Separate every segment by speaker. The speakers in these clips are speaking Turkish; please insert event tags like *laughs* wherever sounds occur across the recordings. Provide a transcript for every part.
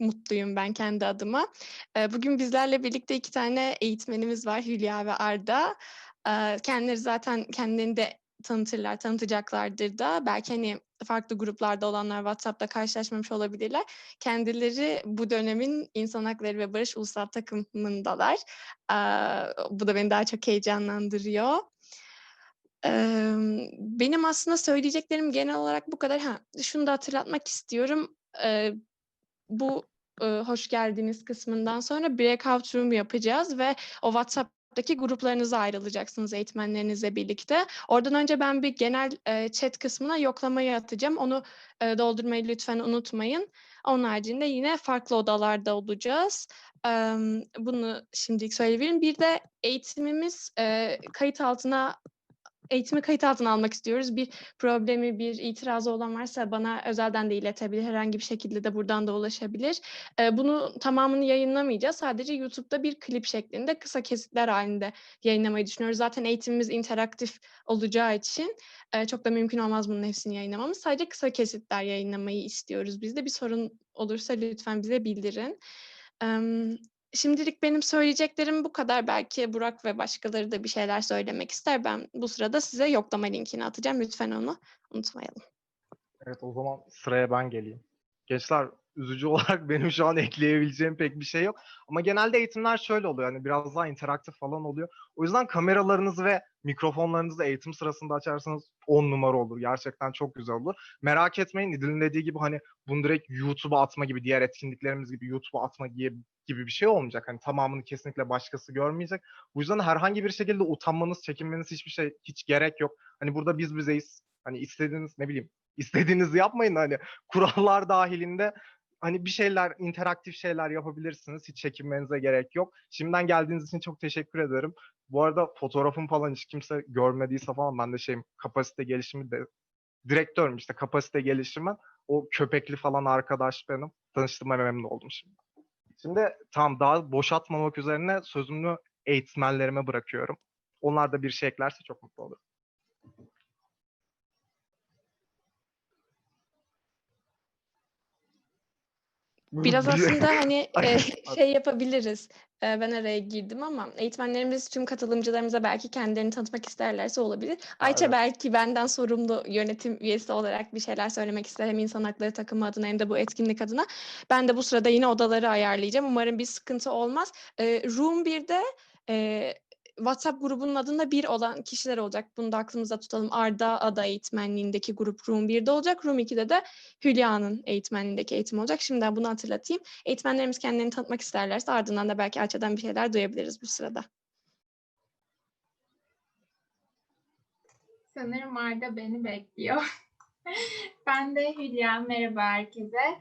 Speaker 1: mutluyum ben kendi adıma. Bugün bizlerle birlikte 2 tane eğitmenimiz var, Hülya ve Arda. Kendileri zaten kendilerini de tanıtırlar, tanıtacaklardır da. Belki, hani, farklı gruplarda olanlar WhatsApp'ta karşılaşmamış olabilirler. Kendileri bu dönemin İnsan Hakları ve Barış Ulusal Takımı'ndalar. Bu da beni daha çok heyecanlandırıyor. Benim aslında söyleyeceklerim genel olarak bu kadar. Ha, şunu da hatırlatmak istiyorum. Bu, ııı, hoş geldiniz kısmından sonra breakout room yapacağız ve o WhatsApp'taki gruplarınıza ayrılacaksınız eğitmenlerinizle birlikte. Oradan önce ben bir genel, eee, chat kısmına yoklamayı atacağım. Onu, eee, doldurmayı lütfen unutmayın. Onun haricinde yine farklı odalarda olacağız. Emm, bunu şimdilik söyleyebilirim. Bir de eğitimimiz, eee, kayıt altına eğitimi kayıt altına almak istiyoruz. Bir problemi, bir itirazı olan varsa bana özelden de iletebilir. Herhangi bir şekilde de buradan da ulaşabilir. Eee, bunu tamamını yayınlamayacağız. Sadece YouTube'da bir klip şeklinde kısa kesitler hâlinde yayınlamayı düşünüyoruz. Zaten eğitimimiz interaktif olacağı için, eee, çok da mümkün olmaz bunun hepsini yayınlamamız. Sadece kısa kesitler yayınlamayı istiyoruz biz de. Bir sorun olursa lütfen bize bildirin. Emm, şimdilik benim söyleyeceklerim bu kadar. Belki Burak ve başkaları da bir şeyler söylemek ister. Ben bu sırada size yoklama linkini atacağım. Lütfen onu unutmayalım.
Speaker 2: Evet, o zaman sıraya ben geleyim. Gençler, üzücü *laughs* olarak benim şu an ekleyebileceğim pek bir şey yok ama genelde eğitimler şöyle oluyor, hani, biraz daha interaktif falan oluyor. O yüzden kameralarınızı ve mikrofonlarınızı eğitim sırasında açarsanız 10 numara olur. Gerçekten çok güzel olur. Merak etmeyin, İdil'in dediği gibi, hani, bunu direkt YouTube'a atma gibi, diğer etkinliklerimiz gibi YouTube'a atma gibi gibi bir şey olmayacak. Hani, tamamını kesinlikle başkası görmeyecek. Bu yüzden herhangi bir şekilde utanmanız, çekinmeniz hiçbir şey hiç gerek yok. Hani, burada biz bizeyiz. Hani, istediğiniz, ne bileyim, istediğinizi yapmayın hani, kurallar dâhilinde, hani, bir şeyler, interaktif şeyler yapabilirsiniz. Hiç çekinmenize gerek yok. Şimdiden geldiğiniz için çok teşekkür ederim. Bu arada fotoğrafımı falan hiç kimse görmediyse falan ben de şeyim, kapasite gelişimi de direktörüm işte, kapasite geliştirmen. O köpekli falan arkadaş benim. Tanıştığıma memnun oldum şimdiden. Şimdi tamam, daha boşaltmamak üzerine sözümü eğitmenlerime bırakıyorum. Onlar da bir şey eklerse çok mutlu olurum.
Speaker 1: Biraz aslında, hani, *laughs* *laughs*
Speaker 2: pardon.
Speaker 1: şey yapabiliriz. Eee, ben araya girdim ama eğitmenlerimiz tüm katılımcılarımıza belki kendilerini tanıtmak isterlerse olabilir. Ayça
Speaker 2: evet.
Speaker 1: belki benden sorumlu yönetim üyesi olarak bir şeyler söylemek ister hem İnsan Hakları takımı adına hem de bu etkinlik adına. Ben de bu sırada yine odaları ayarlayacağım. Umarım bir sıkıntı olmaz. Eee, room 1'de, eee, WhatsApp grubunun adında 1 olan kişiler olacak. Bunu da aklımızda tutalım. Arda Ada eğitmenliğindeki grup room 1'de olacak. Room 2'de de Hülya'nın eğitmenliğindeki eğitim olacak. Şimdiden bunu hatırlatayım. Eğitmenlerimiz kendilerini tanıtmak isterlerse ardından da belki Ayça'dan bir şeyler duyabiliriz bu sırada.
Speaker 3: Sanırım Arda beni bekliyor. *laughs* Ben de Hülya, merhaba herkese.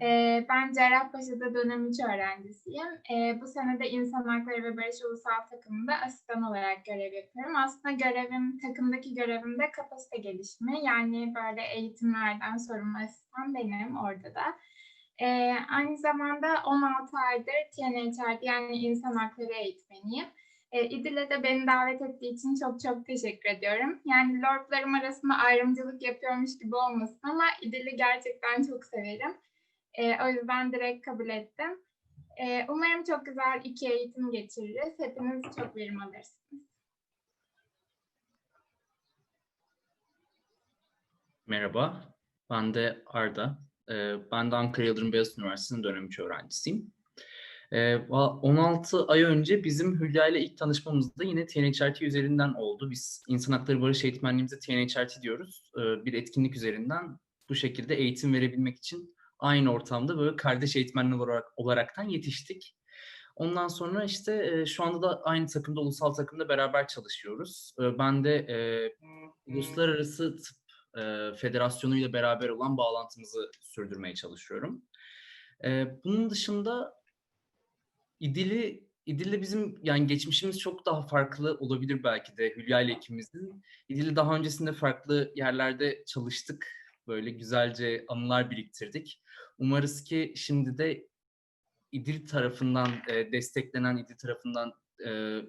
Speaker 3: Eee, ben Cerrahpaşa'da dönem 3 öğrencisiyim. Eee, bu sene de İnsan Hakları ve Barış Ulusal Takımı'nda asistan olarak görev yapıyorum. Aslında görevim, takımdaki görevim de kapasite gelişimi. Yani böyle eğitimlerden sorumlu asistan benim orada da. Eee, aynı zamanda 16 aydır TNHR'de yani İnsan Hakları eğitmeniyim. Eee, İdil'e de beni davet ettiği için çok çok teşekkür ediyorum. Yani LORP'larım arasında ayrımcılık yapıyormuş gibi olmasın ama İdil'i gerçekten çok severim. Eee, o yüzden direkt kabul ettim. Eee, umarım çok güzel 2 eğitim geçiririz. Hepiniz çok verim alırsınız.
Speaker 4: Merhaba, ben de Arda. Eee, ben de Ankara Yıldırım Beyazıt Üniversitesi'nin dönem 3 öğrencisiyim. Eee, va 16 ay önce bizim Hülya ile ilk tanışmamız da yine TNHRT üzerinden oldu. Biz İnsan Hakları Barış Eğitmenliğimize TNHRT diyoruz. Bir etkinlik üzerinden bu şekilde eğitim verebilmek için aynı ortamda böyle kardeş eğitmenler olarak olaraktan yetiştik. Ondan sonra işte, eee, şu anda da aynı takımda, ulusal takımda beraber çalışıyoruz. Eee, ben de, eee, Uluslararası Tıp, eee, Federasyonu ile beraber olan bağlantımızı sürdürmeye çalışıyorum. Eee, bunun dışında İdil'i İdil'le bizim yani geçmişimiz çok daha farklı olabilir belki de Hülya ile ikimizin. İdil'le daha öncesinde farklı yerlerde çalıştık. Böyle güzelce anılar biriktirdik. Umarız ki şimdi de İdil tarafından, eee, desteklenen, İdil tarafından, eee,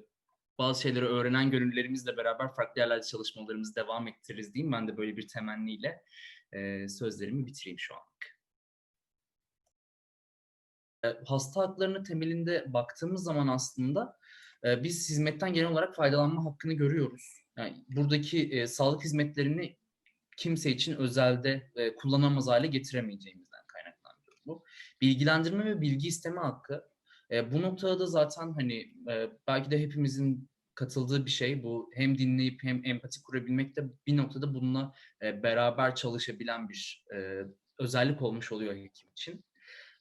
Speaker 4: bazı şeyleri öğrenen gönüllülerimizle beraber farklı yerlerde çalışmalarımızı devam ettiririz diyeyim. Ben de böyle bir temenniyle, eee, sözlerimi bitireyim şu anlık. hasta haklarının temelinde baktığımız zaman aslında e, biz hizmetten genel olarak faydalanma hakkını görüyoruz. Yani buradaki e, sağlık hizmetlerini kimse için özelde e, kullanamaz hale getiremeyeceğimizden kaynaklanıyor bu. Bilgilendirme ve bilgi isteme hakkı. E, bu noktada da zaten hani e, belki de hepimizin katıldığı bir şey bu. Hem dinleyip hem empati kurabilmek de bir noktada bununla e, beraber çalışabilen bir e, özellik olmuş oluyor hekim için.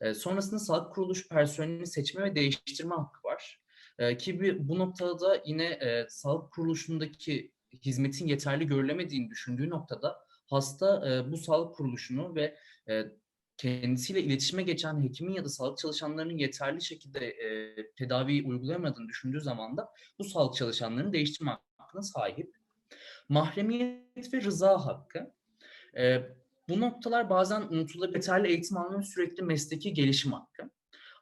Speaker 4: E, sonrasında sağlık kuruluş personelini seçme ve değiştirme hakkı var. E, ki bir, bu noktada da yine e, sağlık kuruluşundaki hizmetin yeterli görülemediğini düşündüğü noktada hasta e, bu sağlık kuruluşunu ve e, kendisiyle iletişime geçen hekimin ya da sağlık çalışanlarının yeterli şekilde e, tedaviyi uygulayamadığını düşündüğü zaman da bu sağlık çalışanlarının değiştirme hakkına sahip. Mahremiyet ve rıza hakkı. E, bu noktalar bazen unutulabilir. Yeterli eğitim alma ve sürekli mesleki gelişim hakkı.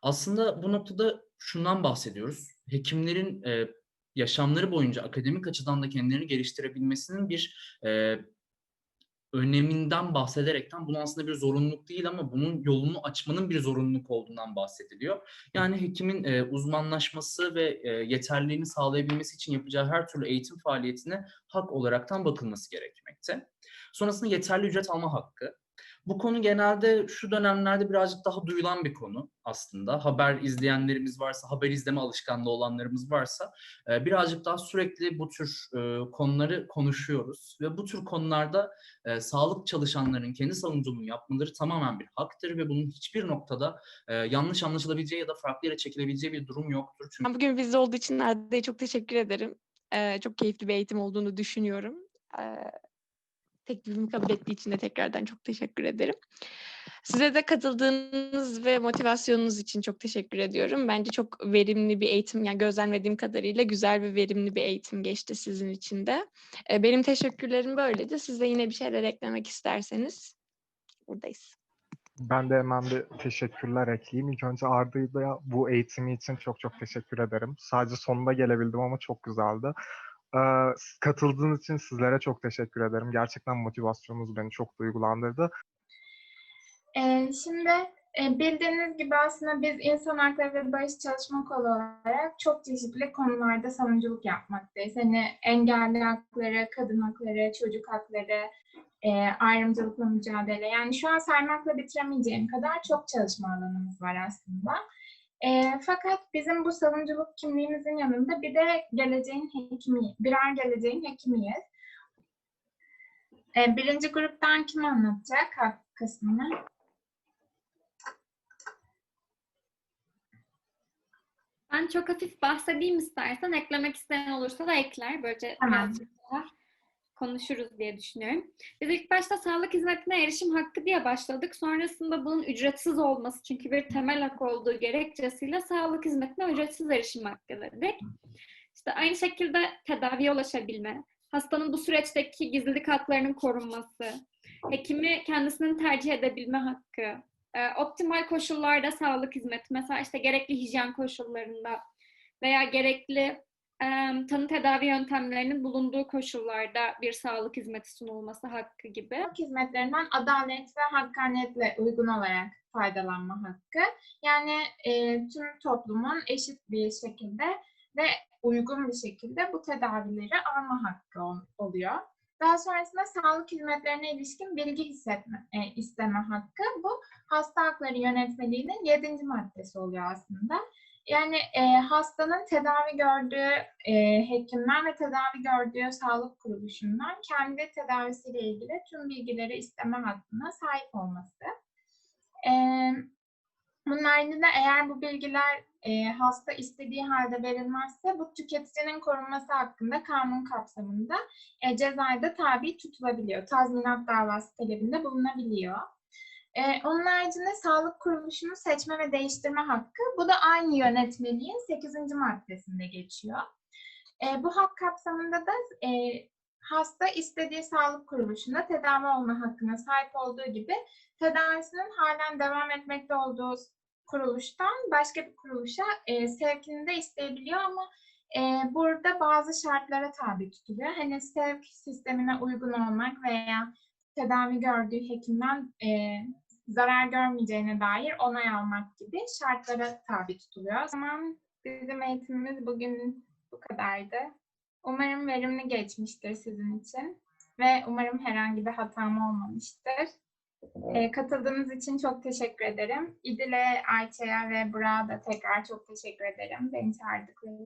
Speaker 4: Aslında bu noktada şundan bahsediyoruz. Hekimlerin e, yaşamları boyunca akademik açıdan da kendilerini geliştirebilmesinin bir e, öneminden bahsederekten bunu aslında bir zorunluluk değil ama bunun yolunu açmanın bir zorunluluk olduğundan bahsediliyor. Yani hekimin e, uzmanlaşması ve e, yeterliliğini sağlayabilmesi için yapacağı her türlü eğitim faaliyetine hak olaraktan bakılması gerekmekte. Sonrasında yeterli ücret alma hakkı. Bu konu genelde şu dönemlerde birazcık daha duyulan bir konu aslında. Haber izleyenlerimiz varsa, haber izleme alışkanlığı olanlarımız varsa e, birazcık daha sürekli bu tür e, konuları konuşuyoruz. Ve bu tür konularda e, sağlık çalışanlarının kendi savunuculuğunu yapmaları tamamen bir haktır ve bunun hiçbir noktada yanlış anlaşılabileceği ya da farklı yere çekilebileceği bir durum yoktur.
Speaker 1: Çünkü... Bugün bizde olduğu için Arda'ya çok teşekkür ederim. çok keyifli bir eğitim olduğunu düşünüyorum teklifimi kabul ettiği için de tekrardan çok teşekkür ederim. Size de katıldığınız ve motivasyonunuz için çok teşekkür ediyorum. Bence çok verimli bir eğitim, yani gözlemlediğim kadarıyla güzel ve verimli bir eğitim geçti sizin için de. Benim teşekkürlerim böyleydi. Siz de yine bir şeyler eklemek isterseniz buradayız.
Speaker 2: Ben de hemen bir teşekkürler ekleyeyim. İlk önce Arda'ya bu eğitimi için çok çok teşekkür ederim. Sadece sonunda gelebildim ama çok güzeldi. Katıldığınız için sizlere çok teşekkür ederim. Gerçekten motivasyonunuz beni çok duygulandırdı.
Speaker 3: Şimdi e, bildiğiniz gibi aslında biz insan hakları ve barış çalışma kolu olarak çok çeşitli konularda savunuculuk yapmaktayız. Hani engelli hakları, kadın hakları, çocuk hakları, e, ayrımcılıkla mücadele. Yani şu an saymakla bitiremeyeceğim kadar çok çalışma alanımız var aslında. E, fakat bizim bu savunuculuk kimliğimizin yanında bir de geleceğin hekimi, birer geleceğin hekimiyiz. E, birinci gruptan kim anlatacak hak kısmını?
Speaker 5: Ben çok hafif bahsedeyim istersen. Eklemek isteyen olursa da ekler. Böylece tamam. daha konuşuruz diye düşünüyorum. Biz ilk başta sağlık hizmetine erişim hakkı diye başladık. Sonrasında bunun ücretsiz olması çünkü bir temel hak olduğu gerekçesiyle sağlık hizmetine ücretsiz erişim hakkı dedik. İşte aynı şekilde tedaviye ulaşabilme, hastanın bu süreçteki gizlilik haklarının korunması, hekimi kendisinin tercih edebilme hakkı, e, optimal koşullarda sağlık hizmeti, mesela işte gerekli hijyen koşullarında veya gerekli tanı tedavi yöntemlerinin bulunduğu koşullarda bir sağlık hizmeti sunulması hakkı gibi.
Speaker 3: Sağlık hizmetlerinden adalet ve hakkaniyetle uygun olarak faydalanma hakkı. Yani e, tüm toplumun eşit bir şekilde ve uygun bir şekilde bu tedavileri alma hakkı oluyor. Daha sonrasında sağlık hizmetlerine ilişkin bilgi hissetme, e, isteme hakkı. Bu hasta hakları yönetmeliğinin yedinci maddesi oluyor aslında. Yani e, hastanın tedavi gördüğü e, hekimden ve tedavi gördüğü sağlık kuruluşundan kendi tedavisiyle ilgili tüm bilgileri isteme hakkına sahip olması. E, bunun haricinde eğer bu bilgiler e, hasta istediği halde verilmezse bu tüketicinin korunması hakkında kanun kapsamında e, cezaya da tabi tutulabiliyor. Tazminat davası talebinde bulunabiliyor. Ee, onun haricinde sağlık kuruluşunu seçme ve değiştirme hakkı. Bu da aynı yönetmeliğin 8. maddesinde geçiyor. Ee, bu hak kapsamında da e, hasta istediği sağlık kuruluşunda tedavi olma hakkına sahip olduğu gibi tedavisinin halen devam etmekte olduğu kuruluştan başka bir kuruluşa e, sevkini de isteyebiliyor ama e, burada bazı şartlara tabi tutuluyor. Hani sevk sistemine uygun olmak veya tedavi gördüğü hekimden e, zarar görmeyeceğine dair onay almak gibi şartlara tabi tutuluyor. O zaman bizim eğitimimiz bugün bu kadardı. Umarım verimli geçmiştir sizin için ve umarım herhangi bir hatam olmamıştır. Ee, katıldığınız için çok teşekkür ederim. İdil'e, Ayça'ya ve Burak'a da tekrar çok teşekkür ederim beni çağırdıkları